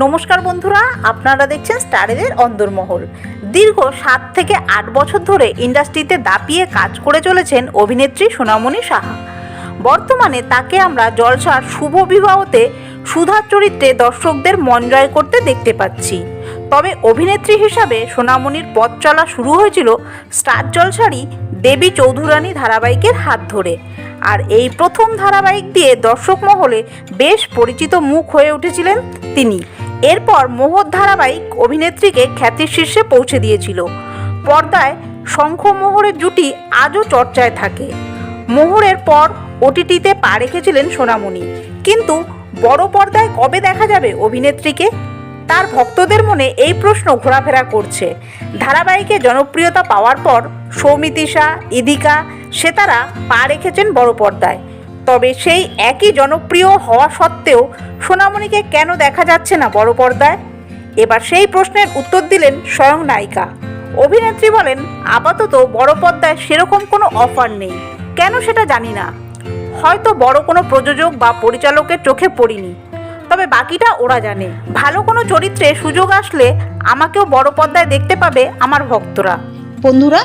নমস্কার বন্ধুরা, আপনারা দেখছেন স্টারেদের অন্দরমহল। দীর্ঘ সাত থেকে আট বছর ধরে ইন্ডাস্ট্রিতে দাপিয়ে কাজ করে চলেছেন অভিনেত্রী সোনামণি সাহা। বর্তমানে তাকে আমরা জলসার শুভ বিবাহতে সুধার চরিত্রে দর্শকদের মন জয় করতে দেখতে পাচ্ছি। তবে অভিনেত্রী হিসাবে সোনামণির পথ চলা শুরু হয়েছিল স্টার জলসারই দেবী চৌধুরানী ধারাবাহিকের হাত ধরে। আর এই প্রথম ধারাবাহিক দিয়ে দর্শক মহলে বেশ পরিচিত মুখ হয়ে উঠেছিলেন তিনি। এরপর মোহর ধারাবাহিক অভিনেত্রীকে খ্যাতির শীর্ষে পৌঁছে দিয়েছিল। পর্দায় শঙ্খ মোহরের জুটি আজও চর্চায় থাকে। মোহরের পর ওটিটিতে পা রেখেছিলেন সোনামণি। কিন্তু বড় পর্দায় কবে দেখা যাবে অভিনেত্রীকে? তার ভক্তদের মনে এই প্রশ্ন ঘোরাফেরা করছে। ধারাবাহিকে জনপ্রিয়তা পাওয়ার পর সৌমিতিশা, ইদিকা, সেতারা পা রেখেছেন বড় পর্দায়। তবে সেই একই জনপ্রিয় হওয়া সত্ত্বেও সোনামণিকে কেন দেখা যাচ্ছে না বড় পর্দায়? এবার সেই প্রশ্নের উত্তর দিলেন স্বয়ং নায়িকা। অভিনেত্রী বলেন, আপাতত বড় পর্দায় সেরকম কোনো অফার নেই। কেন সেটা জানি না। হয়তো বড় কোনো প্রযোজক বা পরিচালকের চোখে পড়িনি। তবে বাকিটা ওরা জানে। ভালো কোনো চরিত্রে সুযোগ আসলে আমাকেও বড় পর্দায় দেখতে পাবে আমার ভক্তরা। বন্ধুরা